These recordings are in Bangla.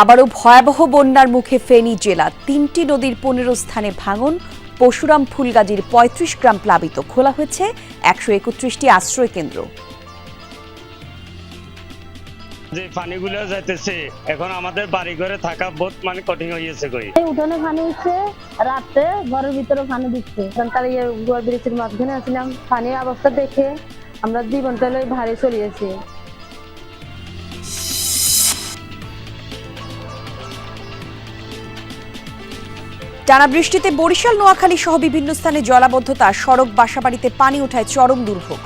আবারও ভয়াবহ বন্যার মুখে ফেনী জেলা তিনটি নদীর পনেরো স্থানে ভাঙন। পশুরাম ফুলগাজীর পঁয়ত্রিশ গ্রাম প্লাবিত খোলা হয়েছে একশো একত্রিশটি আশ্রয় কেন্দ্র। যে পানিগুলো যাইতেছে এখন আমাদের বাড়ি ঘরে থাকা বহুত মানে কঠিন হয়েছে কই। এই উঠোনে পানি উঠছে রাতে ঘরের ভিতরে পানি দিচ্ছে। ইয়ে গোয়ার ব্রিজের মাঝখানে আসলাম পানির অবস্থা দেখে আমরা জীবনটা লই ভারী চলিয়েছি টানা বৃষ্টিতে বরিশাল নোয়াখালী সহ বিভিন্ন স্থানে জলাবদ্ধতা সড়ক বাসাবাড়িতে পানি ওঠায় চরম দুর্ভোগ।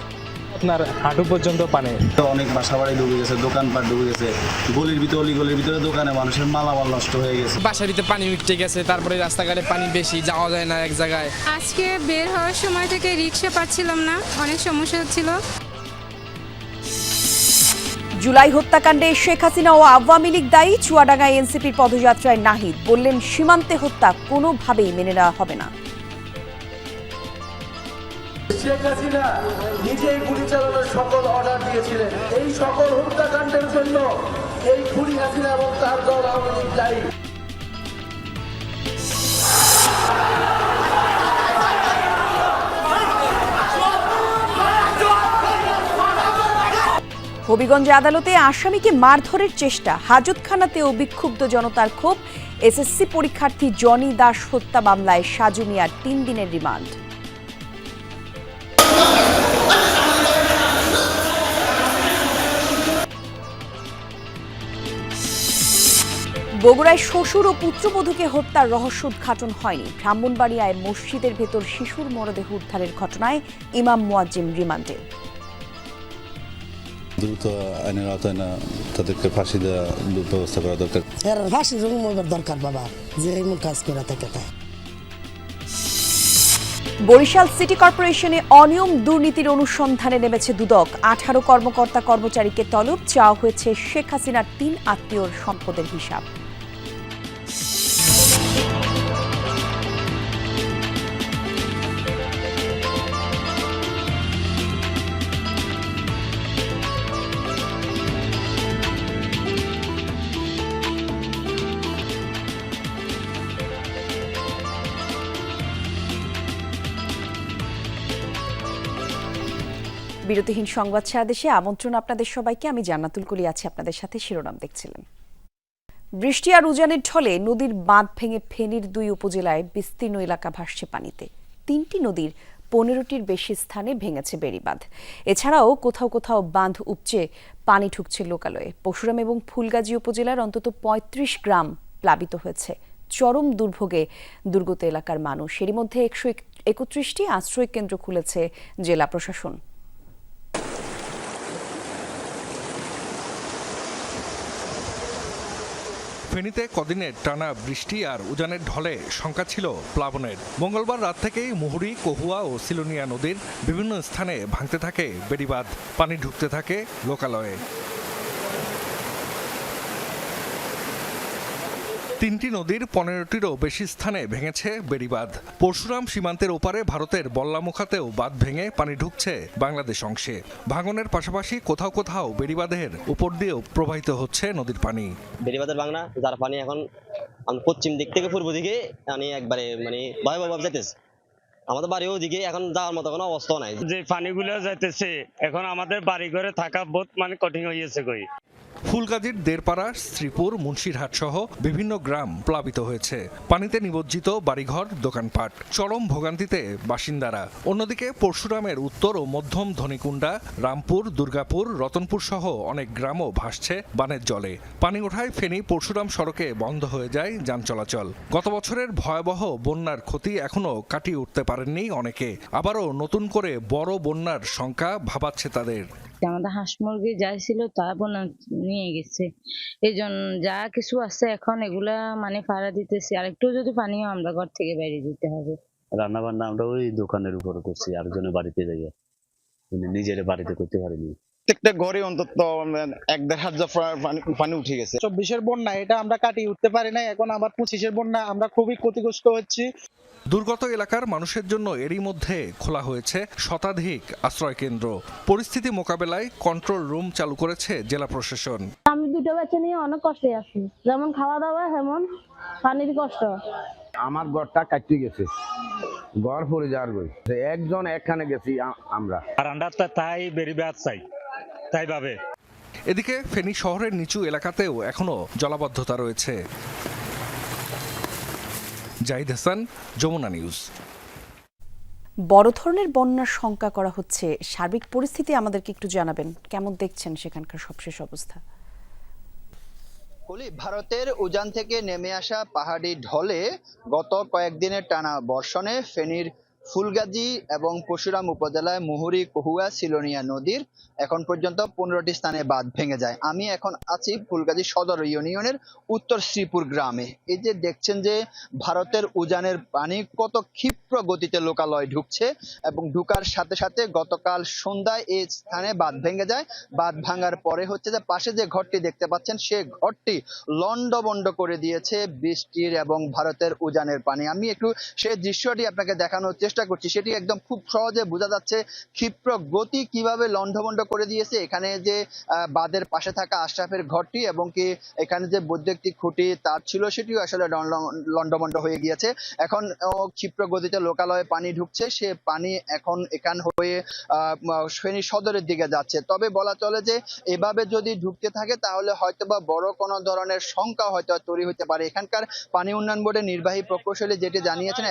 আপনার হাঁটু পর্যন্ত পানি? তো অনেক বাসা বাড়ি ডুবে গেছে দোকানপাট ডুবে গেছে। গলির ভিতরে অলি গলির ভিতরে দোকানে মানুষের মালামাল নষ্ট হয়ে গেছে। বাসার ভিতরে পানি উঠতে গেছে তারপরে রাস্তাঘাটে পানি বেশি যাওয়া যায় না এক জায়গায়। আজকে বের হওয়ার সময় থেকে রিক্সা পাচ্ছিলাম না অনেক সমস্যা হচ্ছিল। জুলাই হত্যাকাণ্ডে শেখ হাসিনা ও আওয়ামী লীগ দায়ী। চুয়াডাঙ্গায় এনসিপির পদযাত্রায় নাহিদ। বললেন, সীমান্তে হত্যা কোনোভাবেই মেনে নেওয়া হবে না। শেখ হাসিনা নিজেই গুলি চালানোর সকল অর্ডার দিয়েছিলেন। এই সকল হত্যাকাণ্ডের জন্য এই হাসিনা এবং তার দল আওয়ামী লীগ দায়ী। হবিগঞ্জ আদালতে আসামিকে মারধরের চেষ্টা। হাজতখানাতেও বিক্ষুব্ধ জনতার ক্ষোভ। এসএসসি পরীক্ষার্থী জনি দাস হত্যা মামলায় সাজু মিয়ার তিন দিনের রিমান্ড। বগুড়ায় শ্বশুর ও পুত্রবধূকে হত্যার রহস্য উদ্ঘাটন হয়নি। ব্রাহ্মণবাড়িয়ায় মসজিদের ভেতর শিশুর মরদেহ উদ্ধারের ঘটনায় ইমাম মুয়াজ্জিম রিমান্ডে। দ্রুত আইনের আওতায় না তাদেরকে ফাঁসি দেওয়া ব্যবস্থা করা দরকার। এর ফাঁসি দরকার বাবা যে এমন কাজ করে থাকে তাই বরিশাল সিটি কর্পোরেশনে অনিয়ম দুর্নীতির অনুসন্ধানে নেমেছে দুদক। আঠারো কর্মকর্তা কর্মচারীকে তলব চাওয়া হয়েছে শেখ হাসিনার তিন আত্মীয়র সম্পদের হিসাব। বিরতিহীন সংবাদ ছাড়া দেশে আমন্ত্রণ আপনাদের সবাইকে। আমি জান্নাতুল কলি আছি, আপনাদের সাথে শিরোনাম দেখছিলেন। বৃষ্টি আর উজানের ঢলে নদীর বাঁধ ভেঙে ফেনীর দুই উপজেলায় বিস্তীর্ণ এলাকা ভাসছে পানিতে। তিনটি নদীর পনেরোটির বেশি স্থানে ভেঙেছে বেড়িবাঁধ। এছাড়াও কোথাও কোথাও বাঁধ উপচে পানি ঢুকছে লোকালয়ে। পশুরাম এবং ফুলগাজী উপজেলার অন্তত পঁয়ত্রিশ গ্রাম প্লাবিত হয়েছে। চরম দুর্ভোগে দুর্গত এলাকার মানুষ। এরই মধ্যে একশো একত্রিশটি আশ্রয় কেন্দ্র খুলেছে জেলা প্রশাসন। ফেনীতে কদিনের টানা বৃষ্টি আর উজানের ঢলে শঙ্কা ছিল প্লাবনের। মঙ্গলবার রাত থেকেই মুহুরি, কহুয়া ও সিলোনিয়া নদীর বিভিন্ন স্থানে ভাঙতে থাকে বেড়িবাঁধ, পানি ঢুকতে থাকে লোকালয়ে। তিনটি নদীর পনেরোটিরও বেশি স্থানে ভেঙেছে বেড়িবাঁধ। পরশুরাম সীমান্তের ওপারে ভারতের বল্লামুখাতেও বাঁধ ভেঙে পানি ঢুকছে বাংলাদেশ অংশে। ভাঙনের পাশাপাশি কোথাও কোথাও বেড়িবাঁধের উপর দিয়েও প্রবাহিত হচ্ছে নদীর পানি। বেড়িবাঁধের বাংলা যার পানি এখন পশ্চিম দিক থেকে পূর্ব দিকে আমি একবারে মানে ভয়াবহ ভাবে যাইতেছে। আমাদের বাড়িও ওদিকে এখন যাওয়ার মতো কোনো অবস্থাও নাই। যে পানিগুলো যাইতেছে এখন আমাদের বাড়ি ঘরে থাকা বহুত মানে কঠিন হয়েছে কই। ফুলগাজীর দেরপাড়া শ্রীপুর, মুন্সিরহাট সহ বিভিন্ন গ্রাম প্লাবিত হয়েছে। পানিতে নিমজ্জিত বাড়িঘর, দোকানপাট, চরম ভোগান্তিতে বাসিন্দারা। অন্যদিকে পরশুরামের উত্তর ও মধ্যম ধনিকুণ্ডা, রামপুর, দুর্গাপুর, রতনপুর সহ অনেক গ্রামও ভাসছে বানের জলে। পানি ওঠায় ফেনী পরশুরাম সড়কে বন্ধ হয়ে যায় যান চলাচল। গত বছরের ভয়াবহ বন্যার ক্ষতি এখনও কাটিয়ে উঠতে পারেননি অনেকে। আবারও নতুন করে বড় বন্যার শঙ্কা ভাবাচ্ছে তাদের। আমাদের হাঁস মুরগি যাই ছিল তা বোনা নিয়ে গেছে। এই জন্য যা কিছু আছে এখন এগুলা মানে পাড়া দিতেছি। আর একটু যদি পানিও আমরা ঘর থেকে বাইরে দিতে হবে। রান্না বান্না আমরা ওই দোকানের উপরে করছি আর জন্য বাড়িতে যাই মানে নিজের বাড়িতে করতে পারিনি। প্রত্যেকটা ঘরে অন্তত এক দেড় হাজার পানি পানি উঠে গেছে। চব্বিশের বন্যা এটা আমরা কাটিয়ে উঠতে পারি না এখন আবার পঁচিশের বন্যা আমরা খুবই ক্ষতিগ্রস্ত হচ্ছি। দুর্গত এলাকার মানুষের জন্য এরই মধ্যে খোলা হয়েছে শতাধিক আশ্রয় কেন্দ্র পরিস্থিতি মোকাবেলায় কন্ট্রোল রুম চালু করেছে জেলা প্রশাসন। আমি দুটো বাচ্চা নিয়ে অনেক কষ্টে আছি। যেমন খাওয়া দাওয়া তেমন পানির কষ্ট। আমার ঘরটা কাটতে গেছে। ঘর পড়ে যাওয়ার একজন একখানে গেছি আমরা। আর আমরা তাই বেরিবে চাই। তাই ভাবে। এদিকে ফেনী শহরের নিচু এলাকাতেও এখনও জলাবদ্ধতা রয়েছে। জাহিদ হাসান যমুনা নিউজ। বড় ধরনের বন্যার শঙ্কা করা হচ্ছে। সার্বিক পরিস্থিতি আমাদেরকে একটু জানাবেন। কেমন দেখছেন সেখানকার সবশেষ অবস্থা? কলি ভারতের উজান থেকে নেমে আসা পাহাড়ি ঢলে গত কয়েকদিনের টানা বর্ষণে ফেনীর ফুলগাজী এবং পরশুরাম উপজেলায় মুহুরী কহুয়া সিলোনিয়া নদীর এখন পর্যন্ত পনেরোটি স্থানে বাঁধ ভেঙে যায়। আমি এখন আছি ফুলগাজী সদর ইউনিয়নের উত্তর শ্রীপুর গ্রামে। এই যে দেখছেন যে ভারতের উজানের পানি কত ক্ষিপ্র গতিতে লোকালয় ঢুকছে এবং ঢুকার সাথে সাথে গতকাল সন্ধ্যায় এই স্থানে বাঁধ ভেঙে যায়। বাঁধ ভাঙার পরে হচ্ছে যে পাশে যে ঘরটি দেখতে পাচ্ছেন, সে ঘরটি লন্ডবন্ড করে দিয়েছে বৃষ্টির এবং ভারতের উজানের পানি। আমি একটু সেই দৃশ্যটি আপনাকে দেখানোর চেষ্টা করছি, সেটি একদম খুব সহজে বোঝা যাচ্ছে ক্ষিপ্র গতি কীভাবে লন্ডভন্ড করে দিয়েছে। এখানে যে বাঁধের পাশে থাকা আশরাফের ঘরটি এবং কি এখানে যে বৈদ্যুতিক খুঁটি তার ছিল, সেটিও আসলে লন্ডভন্ড হয়ে গিয়েছে। এখন ক্ষিপ্র গতিতে লোকালয়ে পানি ঢুকছে, সে পানি এখন এখান হয়ে ফেনী সদরের দিকে যাচ্ছে। তবে বলা চলে যে, এভাবে যদি ঢুকতে থাকে, তাহলে হয়তোবা বড় কোনো ধরনের শঙ্কা হয়তো তৈরি হতে পারে। এখানকার পানি উন্নয়ন বোর্ডের নির্বাহী প্রকৌশলী যেটি জানিয়েছেন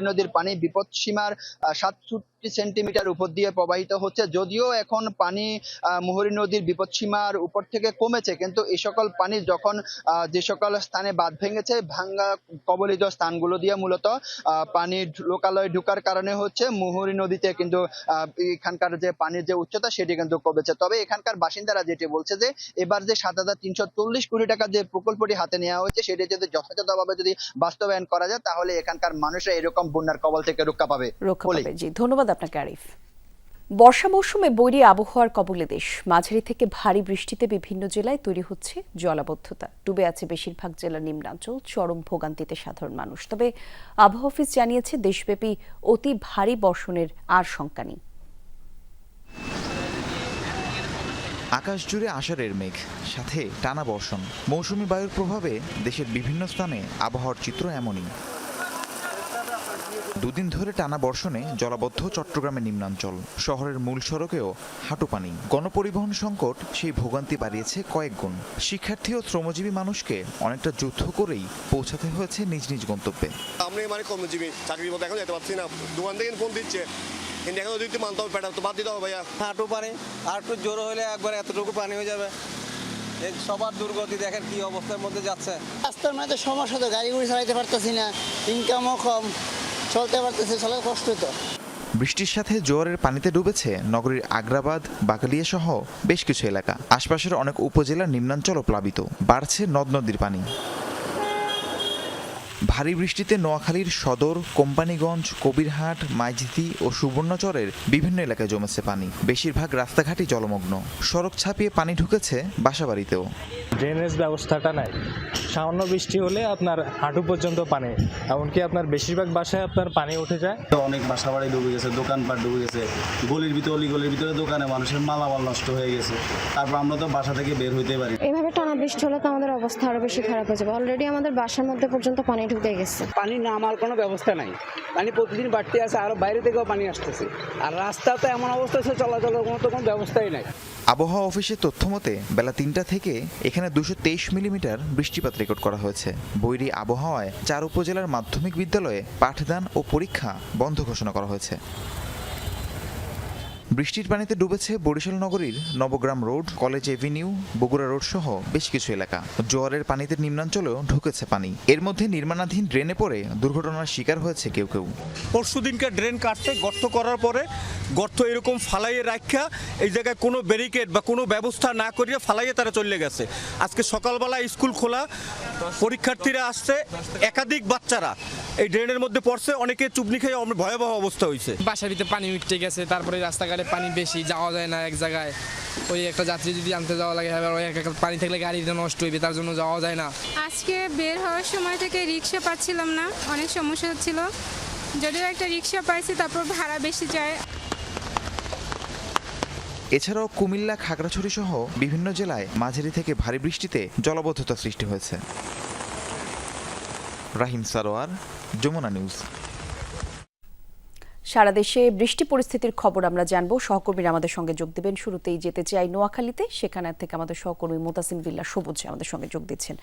নদীর পানি বিপদসীমার সীমার সাতষট্টি সেন্টিমিটার উপর দিয়ে প্রবাহিত হচ্ছে। যদিও এখন পানি মুহুরী নদীর বিপদ সীমার উপর থেকে কমেছে কিন্তু এই সকল পানি যখন যে সকল স্থানে বাঁধ ভেঙেছে ভাঙ্গা কবলিত স্থানগুলো দিয়ে মূলত পানি লোকালয়ে ঢুকার কারণে হচ্ছে মুহুরী নদীতে কিন্তু এখানকার যে পানির যে উচ্চতা সেটি কিন্তু কমেছে। তবে এখানকার বাসিন্দারা যেটি বলছে যে এবার যে সাত হাজার তিনশো চল্লিশ কোটি টাকার যে প্রকল্পটি হাতে নেওয়া হয়েছে সেটি যদি যথাযথভাবে যদি বাস্তবায়ন করা যায় তাহলে এখানকার মানুষরা এরকম বন্যার কবল থেকে রক্ষা পাবে। রক্ষা পাবে। জি ধন্যবাদ আপনাকে আরিফ। বর্ষা মৌসুমে বৈরী আবহাওয়ার কবলে দেশ। মাঝারি থেকে ভারী বৃষ্টিতে বিভিন্ন জেলায় তৈরি হচ্ছে জলাবদ্ধতা। ডুবে আছে বেশিরভাগ জেলার নিম্নাঞ্চল, চরম ভোগান্তিতে সাধারণ মানুষ। তবে আবহাওয়া অফিস জানিয়েছে, দেশব্যাপী অতি ভারী বর্ষণের আর শঙ্কা নেই। আকাশ জুড়ে আষাঢ়ের মেঘ, সাথে টানা বর্ষণ। মৌসুমি বায়ুর প্রভাবে দেশের বিভিন্ন স্থানে আবহাওয়ার চিত্র এমনই। দুদিন ধরে টানা বর্ষণে জলাবদ্ধ চট্টগ্রামের নিম্নাঞ্চল। শহরের মূল সড়কেও হাঁটু পানি। গণপরিবহন সংকট সেই ভোগান্তি বাড়িয়েছে কয়েক গুণ। শিক্ষার্থী ও শ্রমজীবী মানুষকে অনেকটা যুদ্ধ করেই পৌঁছাতে হয়েছে নিজ নিজ গন্তব্যে। আমি মানে কর্মজীবী চাকরি মতো এখন যেতে পারছি না। দোকান থেকে ফোন দিচ্ছে। কিন্তু এখন যদি মানতে হবে পেটা তো বাদ দিতে হবে ভাইয়া। হাঁটু পানি আর একটু জোর হলে একবার এতটুকু পানি হয়ে যাবে। সবার দুর্গতি দেখেন কি অবস্থার মধ্যে যাচ্ছে। রাস্তার মধ্যে সমস্যা তো গাড়ি গুড়ি চালাইতে পারতেছি না। ইনকামও কম। চলতে পারতেছে, চলার কষ্ট তো। বৃষ্টির সাথে জোয়ারের পানিতে ডুবেছে নগরীর আগ্রাবাদ বাকালিয়া সহ বেশ কিছু এলাকা। আশপাশের অনেক উপজেলার নিম্নাঞ্চল প্লাবিত। বাড়ছে নদ নদীর পানি। ভারী বৃষ্টিতে নোয়াখালীর সদর কোম্পানিগঞ্জ কবিরহাট মাইজিতি ও সুবর্ণচরের বিভিন্ন এলাকায় জমেছে পানি। বেশিরভাগ রাস্তাঘাটই জলমগ্ন। সড়ক ছাপিয়ে পানি ঢুকেছে বাসাবাড়িতেও। ড্রেনেজ ব্যবস্থাটা নাই। সামান্য বৃষ্টি হলে আপনার হাঁটু পর্যন্ত পানি এমনকি আপনার বেশিরভাগ বাসায় আপনার পানি উঠে যায়। তো অনেক বাসা বাড়ি ডুবে গেছে দোকানপাট ডুবে গেছে। গলির ভিতরে অলি গলির ভিতরে দোকানে মানুষের মালামাল নষ্ট হয়ে গেছে। তারপর আমরা তো বাসা থেকে বের হইতে পারি। না। এভাবে টানা বৃষ্টি হলে তো আমাদের অবস্থা আরও বেশি খারাপ হয়ে যাবে। অলরেডি আমাদের বাসার মধ্যে পর্যন্ত পানি ঢুকে গেছে। পানি নামার কোনো ব্যবস্থা নাই। পানি প্রতিদিন বাড়তে আসে আর বাইরে থেকেও পানি আসতেছে। আর রাস্তা তো এমন অবস্থা আছে চলাচলের কোনো তো কোনো ব্যবস্থাই নাই। আবহাওয়া অফিসের তথ্য মতে বেলা তিনটা থেকে এখানে দুশো তেইশ মিলিমিটার বৃষ্টিপাত রেকর্ড করা হয়েছে। বৈরী আবহাওয়ায় চার উপজেলার মাধ্যমিক বিদ্যালয়ে পাঠদান ও পরীক্ষা বন্ধ ঘোষণা করা হয়েছে। বৃষ্টির পানিতে ডুবেছে বরিশাল নগরীর Nabagram road, college avenue, Bogura road সহ বেশ কিছু এলাকা। জোয়ারের পানিতে নিম্নাঞ্চলেও ঢুকেছে পানি। এর মধ্যে নির্মাণাধীন ড্রেনে পড়ে দুর্ঘটনার শিকার হয়েছে কেউ কেউ। পরশু দিনকে ড্রেন কাটতে গর্ত করার পরে গর্ত এরকম ফালাইয়ে রাখা এই জায়গায় কোনো ব্যারিকেড বা কোনো ব্যবস্থা না করিয়ে ফালাইয়ে তারা চলে গেছে। আজকে সকালবেলা স্কুল খোলা, পরীক্ষার্থীরা আসছে, একাধিক বাচ্চারা এই ড্রেনের মধ্যে পড়ছে অনেকে চুবনি খেয়ে ভয়াবহ অবস্থা হয়েছে বাসার ভিতরে পানি উঠতে গেছে তারপরে রাস্তাঘাটে পানি বেশি যাওয়া যায় না এক জায়গায়। ওই একটা যাত্রী যদি আনতে যাওয়া লাগে ওই এক একটা পানি থাকলে গাড়িটা নষ্ট হইবে তার জন্য যাওয়া যায় না। আজকে বের হওয়ার সময় থেকে রিক্সা পাচ্ছিলাম না অনেক সমস্যা হচ্ছিল। যদিও একটা রিক্সা পাইছি তারপর ভাড়া বেশি যায়। এছাড়াও কুমিল্লা খাগড়াছড়ি সহ বিভিন্ন জেলায় মাঝারি থেকে ভারী বৃষ্টিতে জলবদ্ধতা সৃষ্টি হয়েছে। রাহিম সারোয়ার যমুনা নিউজ। সারা দেশে বৃষ্টি পরিস্থিতির খবর আমরা জানব। সহকর্মীরা আমাদের সঙ্গে যোগ দেবেন। শুরুতেই যেতে চাই নোয়াখালীতে। সেখানে থেকে আমাদের সহকর্মী মোতাসিম বিল্লা সবুজ আমাদের সঙ্গে যোগ দিচ্ছেন।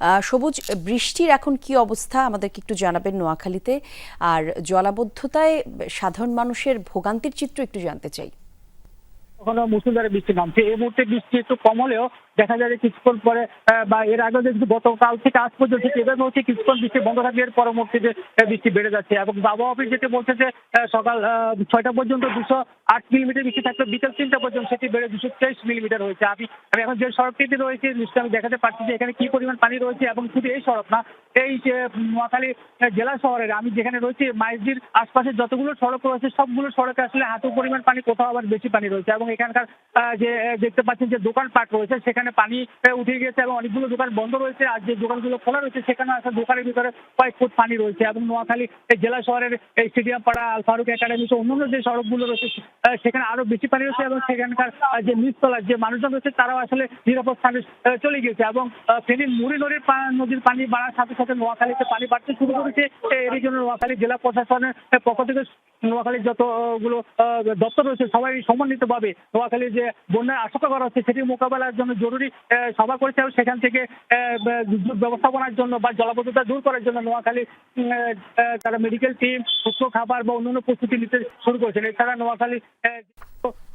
আহ, সবুজ বৃষ্টির এখন কি অবস্থা? আমাদেরকে একটু জানাবেন নোয়াখালীতে। আর জলাবদ্ধতায় সাধারণ মানুষের ভোগান্তির চিত্র একটু জানতে চাই। কখনো মুসুলধারে বৃষ্টি নামছে। এই মুহূর্তে বৃষ্টি একটু কম হলেও দেখা যায় যে কিছুক্ষণ পরে বা এর আগে যে গতকাল থেকে আজ পর্যন্ত এবার হচ্ছে কিছুক্ষণ বৃষ্টি বন্ধ থাকবে এর পরবর্তীতে বৃষ্টি বেড়ে যাচ্ছে। এবং আবহাওয়া অফিস যেটি বলছে যে সকাল ছয়টা পর্যন্ত দুশো আট মিলিমিটার বৃষ্টি থাকলে বিকেল তিনটা পর্যন্ত সেটি বেড়ে দুশো তেইশ মিলিমিটার হয়েছে। আমি আমি এখন যে সড়কটিতে রয়েছে নিশ্চয়ই আমি দেখাতে পারছি যে এখানে কি পরিমাণ পানি রয়েছে এবং শুধু এই সড়ক না, এই যে, নোয়াখালী জেলা শহরের, আমি যেখানে রয়েছি, মাইজদির আশপাশে যতগুলো সড়ক রয়েছে, সবগুলো সড়কে আসলে হাঁটু পরিমাণ পানি, কোথাও আবার বেশি পানি রয়েছে। এবং এখানকার যে দেখতে পাচ্ছেন যে দোকানপাট রয়েছে, সেখানে পানি উঠে গেছে এবং অনেকগুলো দোকান বন্ধ রয়েছে। আর যে দোকানগুলো খোলা রয়েছে, সেখানে আসলে দোকানের ভিতরে কয়েক ফুট পানি রয়েছে এবং নোয়াখালী জেলা শহরের স্টেডিয়াম পাড়া, আল ফারুক একাডেমি সহ অন্যান্য যে সড়কগুলো রয়েছে সেখানে আরও বেশি পানি রয়েছে এবং সেখানকার যে নিচতলার যে মানুষজন রয়েছে, তারাও আসলে নিরাপদ স্থানে চলে গিয়েছে এবং ফেনীর মুড়ি নদীর নদীর পানি বাড়ার সাথে সাথে নোয়াখালীতে পানি বাড়তে শুরু করেছে। এর জন্য নোয়াখালী জেলা প্রশাসনের পক্ষ থেকে নোয়াখালীর যতগুলো দপ্তর রয়েছে, সবাই সমন্বিতভাবে নোয়াখালীর যে বন্যার আশঙ্কা করা হচ্ছে সেটি মোকাবেলার জন্য জরুরি আহ, সভা করেছে এবং সেখান থেকে ব্যবস্থাপনার জন্য বা জলাবদ্ধতা দূর করার জন্য নোয়াখালী তারা মেডিকেল টিম সুস্থ খাবার বা অন্যান্য প্রস্তুতি নিতে শুরু করেছেন। এছাড়া নোয়াখালী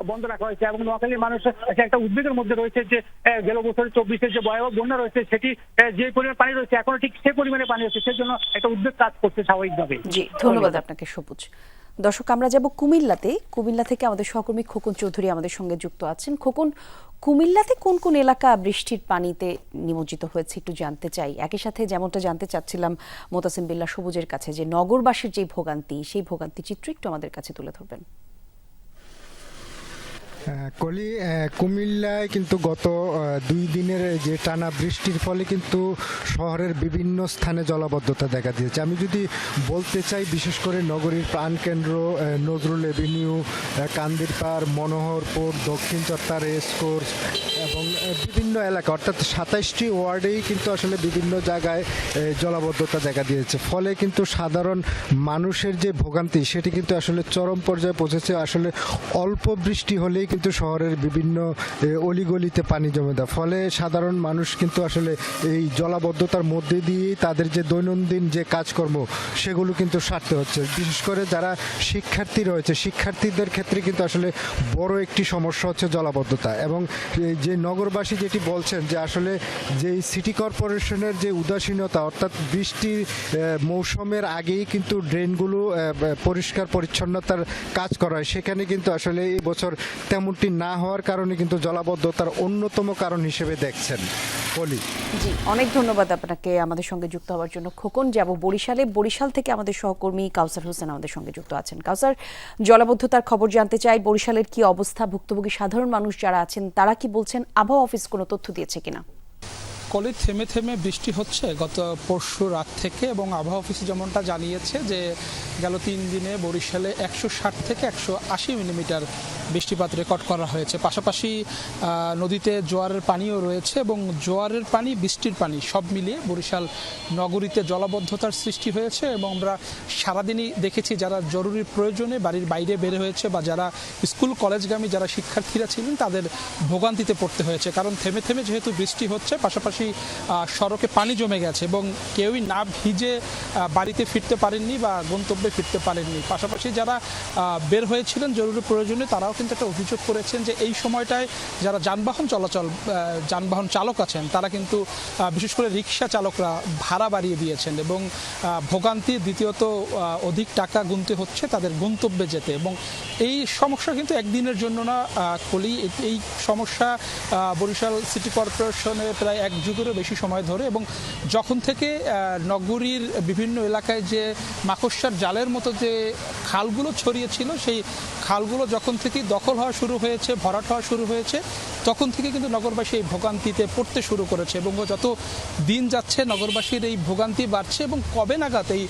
বন্ধ রাখা হয়েছে এবং নোয়াখালীর মানুষ একটা উদ্বেগের মধ্যে রয়েছে যে গেল বছর চব্বিশের যে ভয়াবহ বন্যা রয়েছে সেটি যে পরিমাণ পানি রয়েছে এখনও ঠিক সে পরিমাণে পানি রয়েছে সেজন্য একটা উদ্বেগ কাজ করছে স্বাভাবিকভাবে জি ধন্যবাদ আপনাকে সবুজ। দর্শক, আমরা যাব কুমিল্লাতে। কুমিল্লা থেকে আমাদের সহকর্মী খোকন চৌধুরী আমাদের সঙ্গে যুক্ত আছেন। খোকন, কুমিল্লাতে কোন কোন এলাকা বৃষ্টির পানিতে নিমজ্জিত হয়েছে একটু জানতে চাই। একই সাথে যেমনটা জানতে চাচ্ছিলাম মোতাসিম বিল্লা সবুজের কাছে যে নগরবাসীর যে ভোগান্তি, সেই ভোগান্তি চিত্র একটু আমাদের কাছে তুলে ধরবেন। কলি কুমিল্লায় কিন্তু গত দুই দিনের যে টানা বৃষ্টির ফলে কিন্তু শহরের বিভিন্ন স্থানে জলাবদ্ধতা দেখা দিয়েছে। আমি যদি বলতে চাই, বিশেষ করে নগরীর প্রাণকেন্দ্র নজরুল এভিনিউ কান্দিরপাড় মনোহরপুর, দক্ষিণ চত্বর রেসকোর্স এবং বিভিন্ন এলাকা, অর্থাৎ সাতাইশটি ওয়ার্ডেই কিন্তু আসলে বিভিন্ন জায়গায় জলাবদ্ধতা দেখা দিয়েছে। ফলে কিন্তু সাধারণ মানুষের যে ভোগান্তি, সেটি কিন্তু আসলে চরম পর্যায়ে পৌঁছেছে। আসলে অল্প বৃষ্টি হলেই কিন্তু শহরের বিভিন্ন অলিগলিতে পানি জমে দেয়। ফলে সাধারণ মানুষ কিন্তু আসলে এই জলাবদ্ধতার মধ্যে দিয়েই তাদের যে দৈনন্দিন যে কাজকর্ম, সেগুলো কিন্তু সারতে হচ্ছে। বিশেষ করে যারা শিক্ষার্থী রয়েছে, শিক্ষার্থীদের ক্ষেত্রে কিন্তু আসলে বড় একটি সমস্যা হচ্ছে জলাবদ্ধতা। এবং যে নগরবাসী যেটি বলছেন যে আসলে যে সিটি কর্পোরেশনের যে উদাসীনতা, অর্থাৎ বৃষ্টির মৌসুমের আগেই কিন্তু ড্রেনগুলো পরিষ্কার পরিচ্ছন্নতার কাজ করা হয় সেখানে কিন্তু আসলে এই বছর তেমনটি না হওয়ার কারণে কিন্তু জলাবদ্ধতার অন্যতম কারণ হিসেবে দেখছেন বলি জি, অনেক ধন্যবাদ আপনাকে আমাদের সঙ্গে যুক্ত হওয়ার জন্য। খোকন, যাব বরিশালে। বরিশাল থেকে আমাদের সহকর্মী কাউসার হোসেন আমাদের সঙ্গে যুক্ত আছেন। কাউসার, জলাবদ্ধতার খবর জানতে চাই, বরিশালের কি অবস্থা? ভুক্তভোগী সাধারণ মানুষ যারা আছেন, তারা কি বলছেন? আবহাওয়া অফিস কোনো তথ্য দিয়েছে কিনা? কলি থেমে থেমে বৃষ্টি হচ্ছে। গত পরশু রাত থেকে এবং আবহাওয়া অফিস যেমনটা জানিয়েছে যে গেল তিন দিনে বরিশালে একশো ষাট থেকে একশো আশি মিলিমিটার বৃষ্টিপাত রেকর্ড করা হয়েছে। পাশাপাশি নদীতে জোয়ারের পানিও রয়েছে এবং জোয়ারের পানি, বৃষ্টির পানি সব মিলিয়ে বরিশাল নগরীতে জলাবদ্ধতার সৃষ্টি হয়েছে এবং আমরা সারাদিনই দেখেছি যারা জরুরি প্রয়োজনে বাড়ির বাইরে বের হয়েছে বা যারা স্কুল, কলেজগামী যারা শিক্ষার্থীরা ছিলেন তাদের ভোগান্তিতে পড়তে হয়েছে। কারণ থেমে থেমে যেহেতু বৃষ্টি হচ্ছে, পাশাপাশি আহ, সড়কে পানি জমে গেছে এবং কেউই না ভিজে বাড়িতে ফিরতে পারেননি বা গন্তব্যে ফিরতে পারেননি। পাশাপাশি যারা বের হয়েছিলেন জরুরি প্রয়োজনে তারাও কিন্তু একটা অভিযোগ করেছেন যে এই সময়টায় যারা যানবাহন চলাচল যানবাহন চালক আছেন তারা কিন্তু বিশেষ করে রিক্সা চালকরা ভাড়া বাড়িয়ে দিয়েছেন এবং ভোগান্তি দ্বিতীয়ত অধিক টাকা গুনতে হচ্ছে তাদের গন্তব্যে যেতে এবং এই সমস্যা কিন্তু একদিনের জন্য না কলি এই সমস্যা বরিশাল সিটি কর্পোরেশনের প্রায় এক যুগেরও বেশি সময় ধরে এবং যখন থেকে নগরীর বিভিন্ন এলাকায় যে মাকড়সার জালের মতো যে খালগুলো ছড়িয়েছিল, সেই খালগুলো যখন থেকে দখল হওয়া শুরু হয়েছে, ভরাট হওয়া শুরু হয়েছে, তখন থেকে কিন্তু নগরবাসী এই ভোগান্তিতে পড়তে শুরু করেছে এবং যত দিন যাচ্ছে নগরবাসীর এই ভোগান্তি বাড়ছে এবং কবে নাগাদ এই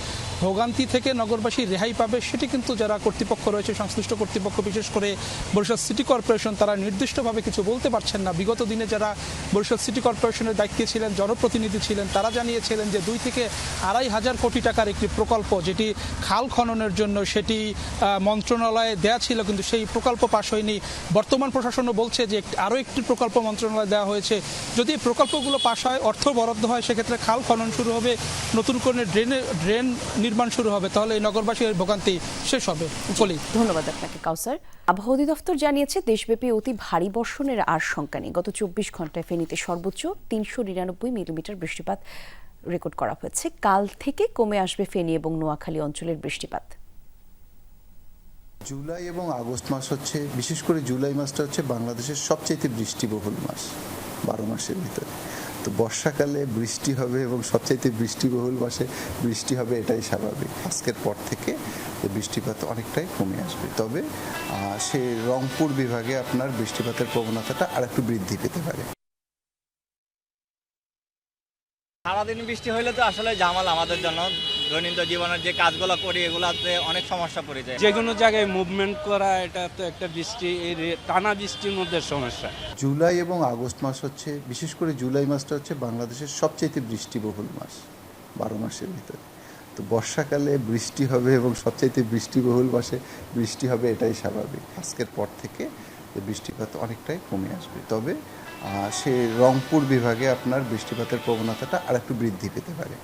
ভোগান্তি থেকে নগরবাসী রেহাই পাবে সেটি কিন্তু যারা কর্তৃপক্ষ রয়েছে, সংশ্লিষ্ট কর্তৃপক্ষ বিশেষ করে বরিশাল সিটি কর্পোরেশন, তারা নির্দিষ্টভাবে কিছু বলতে পারছেন না। বিগত দিনে যারা বরিশাল সিটি কর্পোরেশনের দায়িত্বে ছিলেন, জনপ্রতিনিধি ছিলেন, তারা জানিয়েছিলেন যে দুই থেকে আড়াই হাজার কোটি টাকার একটি প্রকল্প, যেটি খাল খননের জন্য সেটি মন্ত্রণালয়ে দেয়া ছিল কিন্তু সেই প্রকল্প পাশ হয়নি। বর্তমান প্রশাসনও বলছে যে আরও একটি প্রকল্প মন্ত্রণালয় দেওয়া হয়েছে। যদি এই প্রকল্পগুলো পাশ হয় অর্থ বরাদ্দ হয় সেক্ষেত্রে খাল খনন শুরু হবে নতুন করে ড্রেনে ড্রেন নির্মাণ শুরু হবে। তাহলে এই নগরবাসীর ভোগান্তি শেষ হবে। বলি। ধন্যবাদ আপনাকে কাউসার। আবহাওয়া অধিদপ্তর জানিয়েছে দেশব্যাপী অতি ভারী বর্ষণের আর শঙ্কা নেই। গত চব্বিশ ঘন্টায় ফেনীতে সর্বোচ্চ তিনশো নিরানব্বই মিলিমিটার বৃষ্টিপাত রেকর্ড করা হয়েছে। কাল থেকে কমে আসবে ফেনী এবং নোয়াখালী অঞ্চলের বৃষ্টিপাত। জুলাই এবং আগস্ট মাস হচ্ছে, বিশেষ করে জুলাই মাসটা হচ্ছে বাংলাদেশের সবচেয়ে বৃষ্টিবহুল মাস, বারো মাসের ভিতরে। তো বর্ষাকালে বৃষ্টি হবে এবং সবচাইতে বৃষ্টিবহুল মাসে বৃষ্টি হবে, এটাই স্বাভাবিক। আজকের পর থেকে বৃষ্টিপাত অনেকটাই কমে আসবে। তবে সে রংপুর বিভাগে আপনার বৃষ্টিপাতের প্রবণতাটা আরেকটু বৃদ্ধি পেতে পারে। সারাদিন বৃষ্টি হইলে তো আসলে জামাল আমাদের জন্য। দৈনন্দিন জীবনের যে কাজগুলো করি এগুলাতে অনেক সমস্যা পড়ে যায়। যে কোনো জায়গায় মুভমেন্ট করা এটা তো একটা বৃষ্টি এই টানা বৃষ্টির মধ্যে সমস্যা। জুলাই এবং আগস্ট মাস হচ্ছে বিশেষ করে জুলাই মাসটা হচ্ছে বাংলাদেশের সবচাইতে বৃষ্টিবহুল মাস বারো মাসের ভিতরে। তো বর্ষাকালে বৃষ্টি হবে এবং সবচাইতে বৃষ্টিবহুল মাসে বৃষ্টি হবে এটাই স্বাভাবিক। আজকের পর থেকে বৃষ্টিপাত অনেকটাই কমে আসবে। তবে সে রংপুর বিভাগে আপনার বৃষ্টিপাতের প্রবণতাটা আরেকটু বৃদ্ধি পেতে পারে।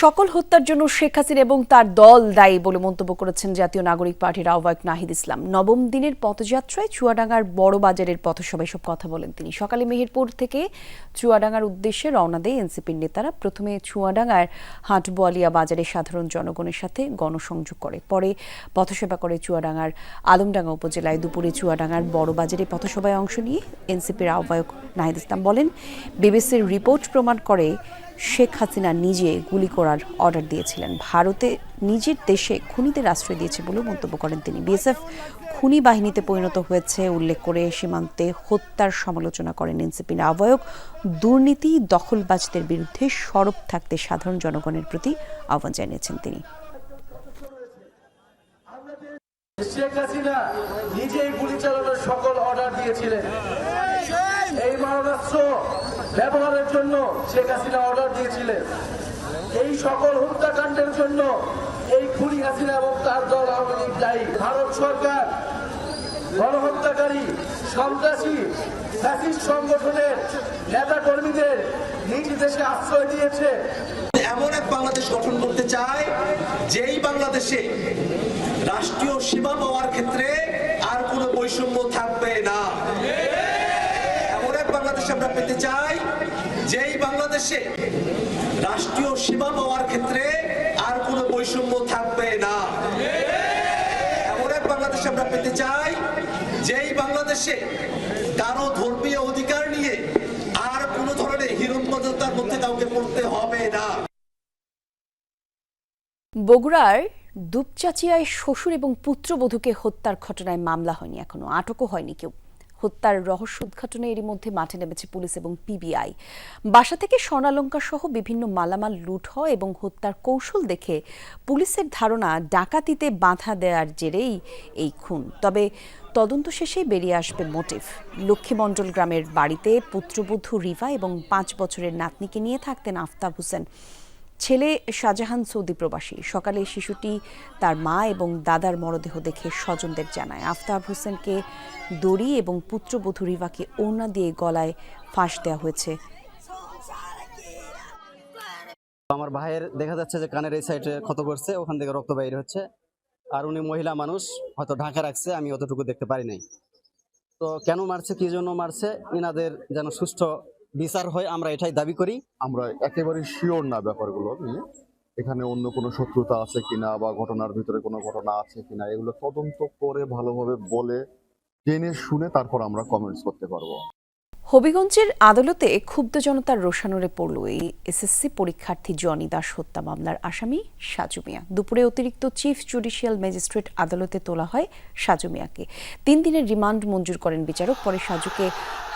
সকল হত্যার জন্য শেখ হাসিনা এবং তার দল দায়ী বলে মন্তব্য করেছেন জাতীয় নাগরিক পার্টির আহ্বায়ক নাহিদ ইসলাম। নবম দিনের পথযাত্রায় চুয়াডাঙ্গার বড় বাজারের পথসভায় সব কথা বলেন তিনি। সকালে মেহেরপুর থেকে চুয়াডাঙ্গার উদ্দেশ্যে রওনা দেয় এনসিপির নেতারা। প্রথমে চুয়াডাঙ্গার হাটবোয়ালিয়া বাজারে সাধারণ জনগণের সাথে গণসংযোগ করে। পরে পথসভা করে চুয়াডাঙ্গার আলমডাঙ্গা উপজেলায় দুপুরে চুয়াডাঙ্গার বড় বাজারে পথসভায় অংশ নিয়ে এনসিপির আহ্বায়ক নাহিদ ইসলাম বলেন, বিবিসির রিপোর্ট প্রমাণ করে শেখ হাসিনা নিজে গুলি করার অর্ডার দিয়েছিলেন। ভারতে নিজের দেশে খুনিদের আশ্রয় দিয়েছে বলেও মন্তব্য করেন তিনি। বিএসএফ খুনি বাহিনীতে পরিণত হয়েছে উল্লেখ করে সীমান্তে হত্যার সমালোচনা করেন এনসিপির আহ্বায়ক। দুর্নীতি, দখলবাজদের বিরুদ্ধে সরব থাকতে সাধারণ জনগণের প্রতি আহ্বান জানিয়েছেন তিনি। শেখ হাসিনা নিজেই গুলি চালানোর সকল অর্ডার দিয়েছিলেন। এই মারণাস্ত্র ব্যবহারের জন্য শেখ হাসিনা অর্ডার দিয়েছিলেন। এই সকল হত্যাকাণ্ডের জন্য এই খুনি হাসিনা এবং তার দল আওয়ামী লীগ দায়ী। ভারত সরকার গণহত্যাকারী, সন্ত্রাসী, ফ্যাসিস্ট সংগঠনের নেতা কর্মীদের নিজ দেশে আশ্রয় দিয়েছে। এমন এক বাংলাদেশ গঠন করতে চায়, যেই বাংলাদেশে রাষ্ট্রীয় সীমা পাওয়ার ক্ষেত্রে আর কোনো বৈষম্য থাকবে না। পেতে চাই, যেই বাংলাদেশে রাষ্ট্রীয় সীমা পাওয়ার ক্ষেত্রে আর কোনো বৈষম্য থাকবে না। এমন এক বাংলাদেশ আমরা পেতে চাই, যেই বাংলাদেশে কারও ধর্মীয় অধিকার নিয়ে আর কোনো ধরনের হিরণমর্যাদার মধ্যে কাউকে পড়তে হবে না। বগুড়ার দুপচাচিয়ায় শ্বশুর এবং পুত্রবধূকে হত্যার ঘটনায় মামলা হয়নি এখনও, আটকও হয়নি কেউ। হত্যার রহস্য উদ্ঘাটনে এরই মধ্যে মাঠে নেমেছে পুলিশ এবং পিবিআই। বাসা থেকে স্বর্ণালঙ্কা সহ বিভিন্ন মালামাল লুট হয় এবং হত্যার কৌশল দেখে পুলিশের ধারণা ডাকাতিতে বাধা দেওয়ার জেরেই এই খুন। তবে তদন্ত শেষেই বেরিয়ে আসবে মোটিভ লক্ষ্মীমণ্ডল গ্রামের বাড়িতে পুত্রবধূ রিভা এবং পাঁচ বছরের নাতনিকে নিয়ে থাকতেন আফতাব হোসেন। ছেলে শাহজাহান সৌদি প্রবাসী। সকালে শিশুটি তার মা এবং দাদার মরদেহ দেখে স্বজনদের জানায়। আফতাব হোসেনকে দড়ি এবং পুত্রবধূ রিভাকে ওড়না দিয়ে গলায় ফাঁস দেওয়া হয়েছে। আমার ভাইয়ের দেখা যাচ্ছে যে কানের এই সাইডে ক্ষত করছে ওখান থেকে রক্ত বাইর হচ্ছে। আর উনি মহিলা মানুষ, হয়তো ঢাকা রাখছে, আমি অতটুকু দেখতে পারি নাই। তো কেন মারছে, কি জন্য মারছে, ইনাদের যেন সুষ্ঠু বিচার হয়, আমরা এটাই দাবি করি। আমরা একেবারে শিওর না ব্যাপারগুলো এখানে অন্য কোনো শত্রুতা আছে কিনা বা ঘটনার ভিতরে কোনো ঘটনা আছে কিনা, এগুলো তদন্ত করে ভালোভাবে বলে, জেনে শুনে তারপর আমরা কমেন্টস করতে পারব। হবিগঞ্জের আদালতে ক্ষুব্ধ জনতার রোষানলে পড়ল এই এসএসসি পরীক্ষার্থী জনি দাস হত্যা মামলার আসামি সাজু মিয়া। দুপুরে অতিরিক্ত চিফ জুডিশিয়াল ম্যাজিস্ট্রেট আদালতে তোলা হয় সাজু মিয়াকে। তিন দিনের রিমান্ড মঞ্জুর করেন বিচারক, পরে সাজুকে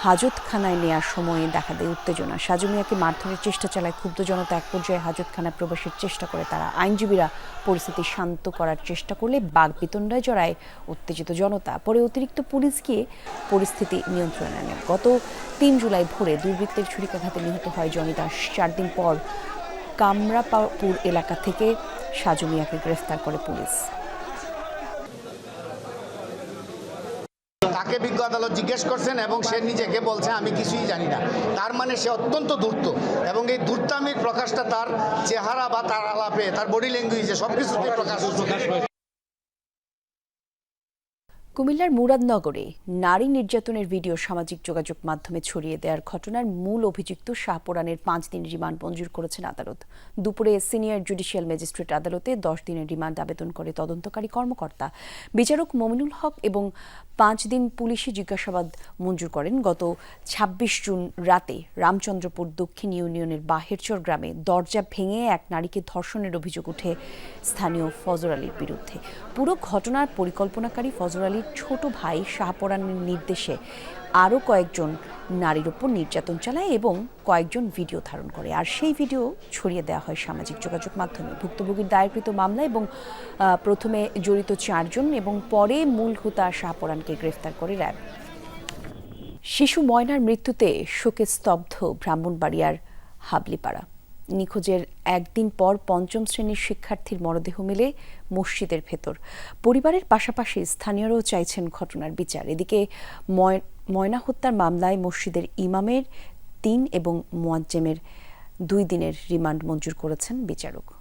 হাজতখানায় নেয়ার সময়ে দেখা দেয় উত্তেজনা। সাজু মিয়াকে মারধরের চেষ্টা চালায় ক্ষুব্ধ জনতা। এক পর্যায়ে হাজতখানায় প্রবেশের চেষ্টা করে তারা। আইনজীবীরা পরিস্থিতি শান্ত করার চেষ্টা করলে বাঘ বিতণ্ডায় জড়ায় উত্তেজিত জনতা। পরে অতিরিক্ত পুলিশ গিয়ে পরিস্থিতি নিয়ন্ত্রণে আনে। গত তিন জুলাই ভোরে দুর্বৃত্তের ছুরিকাঘাতে নিহত হয় জনি দাস। চার দিন পর কামরাপুর এলাকা থেকে সাজু মিয়াকে গ্রেফতার করে পুলিশ। তাকে বিজ্ঞ আদালত জিজ্ঞেস করছেন এবং সে নিজেকে বলছে, আমি কিছুই জানি না। তার মানে সে অত্যন্ত ধূর্ত এবং এই ধূর্তামির প্রকাশটা তার চেহারা বা তার আলাপে, তার বডি ল্যাঙ্গুয়েজে সব কিছুতেই প্রকাশ কুমিল্লার মুরাদনগরে নারী নির্যাতনের ভিডিও সামাজিক যোগাযোগ মাধ্যমে ছড়িয়ে দেওয়ার ঘটনার মূল অভিযুক্ত শাহপুরানের পাঁচ দিন রিমান্ড মঞ্জুর করেছেন আদালত। দুপুরে সিনিয়র জুডিশিয়াল ম্যাজিস্ট্রেট আদালতে দশ দিনের রিমান্ড আবেদন করে তদন্তকারী কর্মকর্তা বিচারক মমিনুল হক এবং পাঁচ দিন পুলিশি জিজ্ঞাসাবাদ মঞ্জুর করেন। গত ২৬ জুন রাতে রামচন্দ্রপুর দক্ষিণ ইউনিয়নের বাহেরচর গ্রামে দরজা ভেঙে এক নারীকে ধর্ষণের অভিযোগ উঠে স্থানীয় ফজর আলীর বিরুদ্ধে। পুরো ঘটনার পরিকল্পনাকারী ফজর আলীর ছোট ভাই শাহপরানের নির্দেশে আরও কয়েকজন নারীর ওপর নির্যাতন চালায় এবং কয়েকজন ভিডিও ধারণ করে। আর সেই ভিডিও ছড়িয়ে দেওয়া হয় সামাজিক যোগাযোগ মাধ্যমে। ভুক্তভোগীর দায়েরকৃত মামলা এবং প্রথমে জড়িত চারজন এবং পরে মূল হোতা শাহপরানকে গ্রেফতার করে র্যাব। শিশু ময়নার মৃত্যুতে শোকে স্তব্ধ ব্রাহ্মণবাড়িয়ার হাবলিপাড়া। নিখোঁজের একদিন পর পঞ্চম শ্রেণির শিক্ষার্থীর মরদেহ মিলে মসজিদের ভেতর। পরিবারের পাশাপাশি স্থানীয়রাও চাইছেন ঘটনার বিচার। এদিকে ময়- ময়না হত্যার মামলায় মসজিদের ইমামের তিন এবং মোয়াজ্জেমের দুই দিনের রিমান্ড মঞ্জুর করেছেন বিচারক।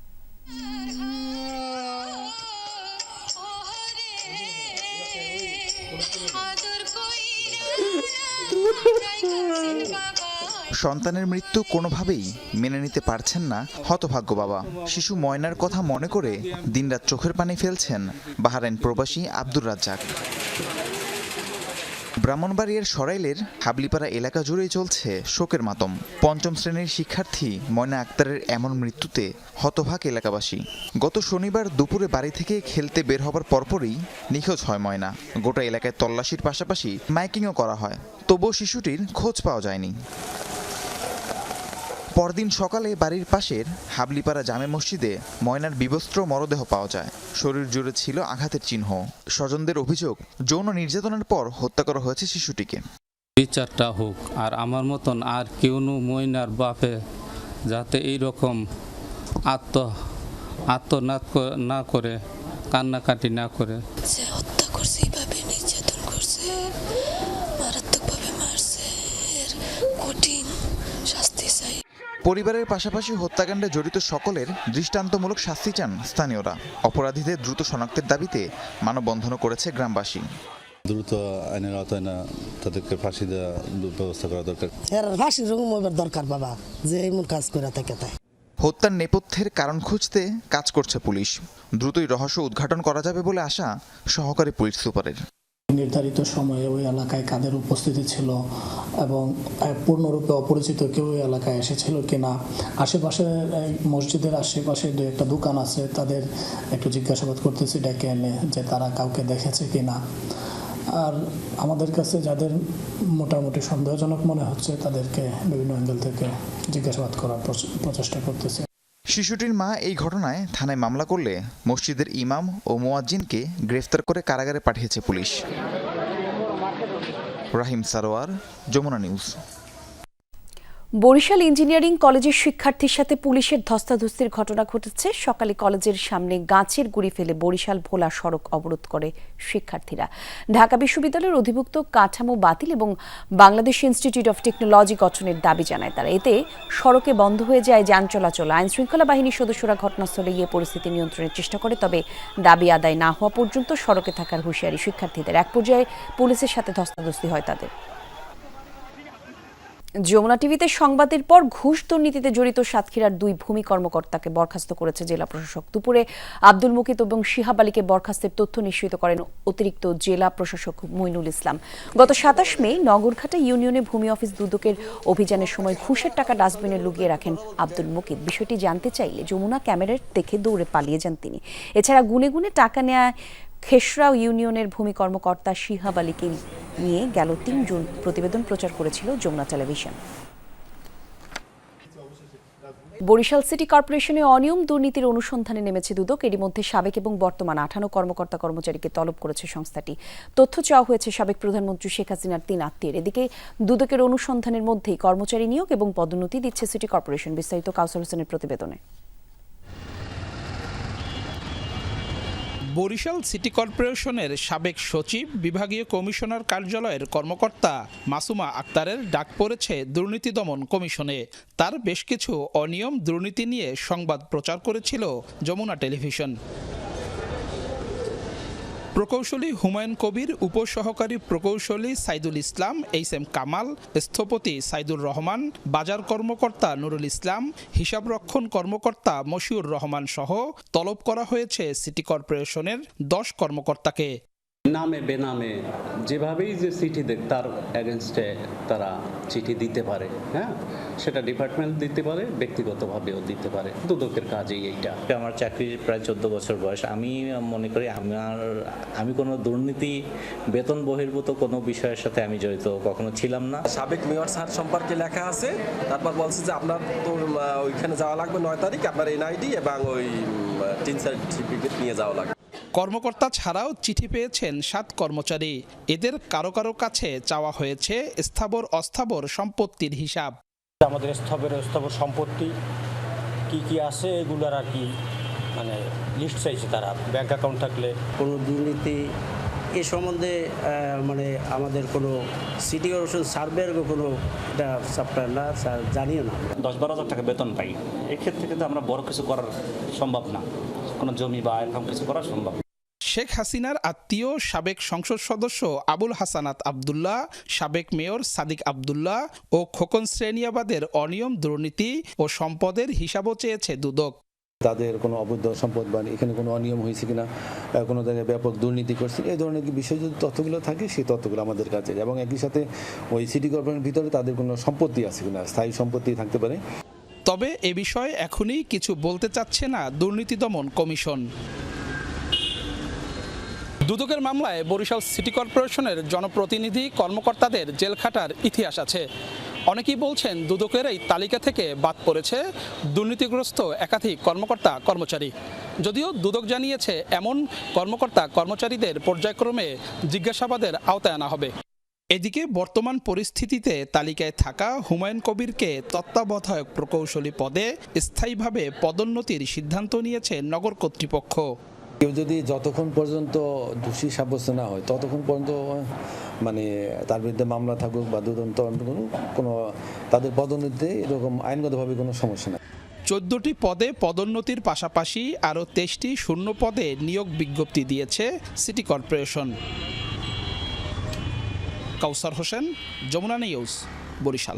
সন্তানের মৃত্যু কোনোভাবেই মেনে নিতে পারছেন না হতভাগ্য বাবা। শিশু ময়নার কথা মনে করে দিনরাত চোখের পানি ফেলছেন বাহারাইন প্রবাসী আব্দুর রাজ্জাক। ব্রাহ্মণবাড়িয়ার সরাইলের হাবলিপাড়া এলাকা জুড়েই চলছে শোকের মাতম। পঞ্চম শ্রেণির শিক্ষার্থী ময়না আক্তারের এমন মৃত্যুতে হতভাগ এলাকাবাসী। গত শনিবার দুপুরে বাড়ি থেকে খেলতে বের হবার পরপরই নিখোঁজ হয় ময়না। গোটা এলাকায় তল্লাশির পাশাপাশি মাইকিংও করা হয়। তবুও শিশুটির খোঁজ পাওয়া যায়নি। পরদিন সকালে বাড়ির পাশের হাবলিপাড়া জামে মসজিদে ময়নার বিবস্ত্র মরদেহ পাওয়া যায়। শরীর জুড়ে ছিল আঘাতের চিহ্ন। স্বজনদের অভিযোগ যৌন নির্যাতনের পর হত্যা করা হয়েছে শিশুটিকে। বিচারটা হোক আর আমার মতন আর কেউ নু মইনার বাপে যাতে এই রকম আত্ম আত্মনাদ না করে কান্নাকাটি না করে। হত্যা করছে এইভাবে নির্যাতন করছে মারাত্মকভাবে মারছে এর কঠিন শাস্তি চাই পরিবারের পাশাপাশি হত্যাকাণ্ডে জড়িত সকলের দৃষ্টান্তমূলক শাস্তি চান স্থানীয়রা। অপরাধীদের দ্রুত শনাক্তের দাবিতে মানববন্ধনও করেছে গ্রামবাসী। দ্রুত আইনের আওতায় না তাদেরকে ফাঁসি দেওয়া ব্যবস্থা করা দরকার। রকম দরকার বাবা যে এমন কাজ করে থাকে তাই। হত্যার নেপথ্যের কারণ খুঁজতে কাজ করছে পুলিশ। দ্রুতই রহস্য উদ্ঘাটন করা যাবে বলে আশা সহকারী পুলিশ সুপারের। নির্ধারিত সময়ে ওই এলাকায় কাদের উপস্থিতি ছিল এবং পূর্ণরূপে অপরিচিত কেউ ওই এলাকায় এসেছিল কিনা? আশেপাশে মসজিদের আশেপাশে দু একটা দোকান আছে, তাদের একটু জিজ্ঞাসাবাদ করতেছি, ডেকে এনে যে তারা কাউকে দেখেছে কিনা। আর আমাদের কাছে যাদের মোটামুটি সন্দেহজনক মনে হচ্ছে, তাদেরকে বিভিন্ন অ্যাঙ্গেল থেকে জিজ্ঞাসাবাদ করার প্রচেষ্টা করতেছি। শিশুটির মা এই ঘটনায় থানায় মামলা করলে মসজিদের ইমাম ও মোয়াজ্জিনকে গ্রেফতার করে কারাগারে পাঠিয়েছে police. Rahim Sarwar, Jamuna news. Barishal engineering কলেজের শিক্ষার্থীর সাথে পুলিশের ধস্তাধস্তির ঘটনা ঘটেছে। সকালে কলেজের সামনে গাছের গুড়ি ফেলে বরিশাল ভোলা সড়ক অবরোধ করে শিক্ষার্থীরা। ঢাকা বিশ্ববিদ্যালয়ের অধিভুক্ত কাঠামো বাতিল এবং বাংলাদেশ ইনস্টিটিউট অফ টেকনোলজি গঠনের দাবি জানায় তারা। এতে সড়কে বন্ধ হয়ে যায় যান চলাচল। আইন শৃঙ্খলা বাহিনীর সদস্যরা ঘটনাস্থলে গিয়ে পরিস্থিতি নিয়ন্ত্রণের চেষ্টা করে, তবে দাবি আদায় না হওয়া পর্যন্ত সড়কে থাকার হুঁশিয়ারি শিক্ষার্থীদের। এক পর্যায়ে পুলিশের সাথে ধস্তাধস্তি হয় তাদের। যমুনা টিভিতে সংবাদের পর ঘুষ দুর্নীতিতে জড়িত সাতক্ষীরার দুই ভূমি কর্মকর্তাকে বরখাস্ত করেছে জেলা প্রশাসক। দুপুরে আব্দুল মুকিত এবং শিহাব আলীকে বরখাস্তের তথ্য নিশ্চিত করেন অতিরিক্ত জেলা প্রশাসক মইনুল ইসলাম। গত সাতাশ মে নগরঘাটা ইউনিয়নে ভূমি অফিস দুদকের অভিযানের সময় ঘুষের টাকা ডাস্টবিনে লুকিয়ে রাখেন আব্দুল মুকিত। বিষয়টি জানতে চাইলে যমুনা ক্যামেরার দেখে দৌড়ে পালিয়ে যান তিনি। এছাড়া গুনে গুনে টাকা নেয় খেসরাও ইউনিয়নের ভূমি কর্মকর্তা শিহাব আলীকে নিয়ে গেল তিন জুন প্রতিবেদন প্রচার করেছিল যমুনা টেলিভিশন। বরিশাল সিটি কর্পোরেশনে অনিয়ম দুর্নীতির অনুসন্ধানে নেমেছে দুদক। এরই মধ্যে সাবেক এবং বর্তমান আঠানো কর্মকর্তা কর্মচারীকে তলব করেছে সংস্থাটি। তথ্য চাওয়া হয়েছে সাবেক প্রধানমন্ত্রী শেখ হাসিনার তিন আত্মীয়ের। এদিকে দুদকের অনুসন্ধানের মধ্যেই কর্মচারী নিয়োগ এবং পদোন্নতি দিচ্ছে সিটি কর্পোরেশন, বিস্তারিত কাউসার হোসেনের প্রতিবেদনে। বরিশাল সিটি কর্পোরেশনের সাবেক সচিব, বিভাগীয় কমিশনার কার্যালয়ের কর্মকর্তা মাসুমা আক্তারের ডাক পড়েছে দুর্নীতি দমন কমিশনে। তার বেশ কিছু অনিয়ম দুর্নীতি নিয়ে সংবাদ প্রচার করেছিল যমুনা টেলিভিশন। প্রকৌশলী হুমায়ুন কবির, উপসহকারী প্রকৌশলী সাইদুল ইসলাম, এইচ এম কামাল, স্থপতি সাইদুর রহমান, বাজার কর্মকর্তা নুরুল ইসলাম হিসাবরক্ষণ কর্মকর্তা মশিউর রহমান সহ তলব করা হয়েছে সিটি কর্পোরেশনের দশ কর্মকর্তাকে। নামে বেনামে যেভাবেই যে চিঠি দেখ তার অ্যাগেনস্টে তারা চিঠি দিতে পারে হ্যাঁ? সেটা ডিপার্টমেন্ট দিতে পারে ব্যক্তিগতভাবেও দিতে পারে। দুদকের কাজেই এইটা। আমার চাকরির প্রায় চোদ্দ বছর বয়স আমি মনে করি আমার আমি কোনো দুর্নীতি বেতন বহির্ভূত কোনো বিষয়ের সাথে আমি জড়িত কখনো ছিলাম না। সাবেক মেয়র স্যার সম্পর্কে লেখা আছে তারপর বলছে যে আপনার তো ওইখানে যাওয়া লাগবে নয় তারিখ আপনার এনআইডি এবং ওই টিন সার্টিফিকেট নিয়ে যাওয়া লাগবে। কর্মকর্তা ছাড়াও চিঠি পেয়েছেন সাত কর্মচারী। এদের কারও কারও কাছে চাওয়া হয়েছে স্থাবর অস্থাবর সম্পত্তির হিসাব। আমাদের স্থবের স্থাবর সম্পত্তি কি কি আছে এগুলোর আর কি মানে লিস্ট চাইছে তারা। ব্যাংক অ্যাকাউন্ট থাকলে। কোনো দুর্নীতি এ সম্বন্ধে মানে আমাদের কোনো সিটি কর্পোরেশন সার্ভের কোনো এটা সফটওয়্যার না স্যার জানিও না। দশ বারো হাজার টাকা বেতন পাই। এক্ষেত্রে কিন্তু আমরা বড় কিছু করার সম্ভব না। কোনো জমি বা এরকম কিছু করা সম্ভব না। শেখ হাসিনার আত্মীয় সাবেক সংসদ সদস্য আবুল হাসানাত আবদুল্লাহ সাবেক মেয়র সাদিক আবদুল্লাহ ও খোকন শ্রেণিয়াবাদের অনিয়ম দুর্নীতি ও সম্পদের হিসাবও চেয়েছে দুদক। তাদের কোনো অবৈধ সম্পদ বা এখানে কোনো অনিয়ম হয়েছে কিনা কোনো জায়গায় ব্যাপক দুর্নীতি করছে এই ধরনের কি বিষয় যদি তথ্যগুলো থাকে সেই তথ্যগুলো আমাদের কাছে এবং একই সাথে ওই সিটি কর্পোরেশনের ভিতরে তাদের কোনো সম্পত্তি আছে কিনা স্থায়ী সম্পত্তি থাকতে পারে। তবে এ বিষয়ে এখনই কিছু বলতে চাচ্ছে না দুর্নীতি দমন কমিশন। দুদকের মামলায় বরিশাল সিটি কর্পোরেশনের জনপ্রতিনিধি কর্মকর্তাদের জেল খাটার ইতিহাস আছে। অনেকেই বলছেন দুদকের এই তালিকা থেকে বাদ পড়েছে দুর্নীতিগ্রস্ত একাধিক কর্মকর্তা কর্মচারী। যদিও দুদক জানিয়েছে এমন কর্মকর্তা কর্মচারীদের পর্যায়ক্রমে জিজ্ঞাসাবাদের আওতায় আনা হবে। এদিকে বর্তমান পরিস্থিতিতে তালিকায় থাকা হুমায়ুন কবিরকে তত্ত্বাবধায়ক প্রকৌশলী পদে স্থায়ীভাবে পদোন্নতির সিদ্ধান্ত নিয়েছে নগর কর্তৃপক্ষ। কেউ যদি যতক্ষণ পর্যন্ত দোষী সাব্যস্ত না হয়, ততক্ষণ পর্যন্ত মানে তার বিরুদ্ধে মামলা থাকুক বা দুদন্ত কোনো, তাদের পদোন্নতিতে এরকম আইনগতভাবে কোনো সমস্যা নেই। চোদ্দটি পদে পদোন্নতির পাশাপাশি আরও তেইশটি শূন্য পদে নিয়োগ বিজ্ঞপ্তি দিয়েছে city corporation. Kawsar Hossain, Jamuna news, Barishal.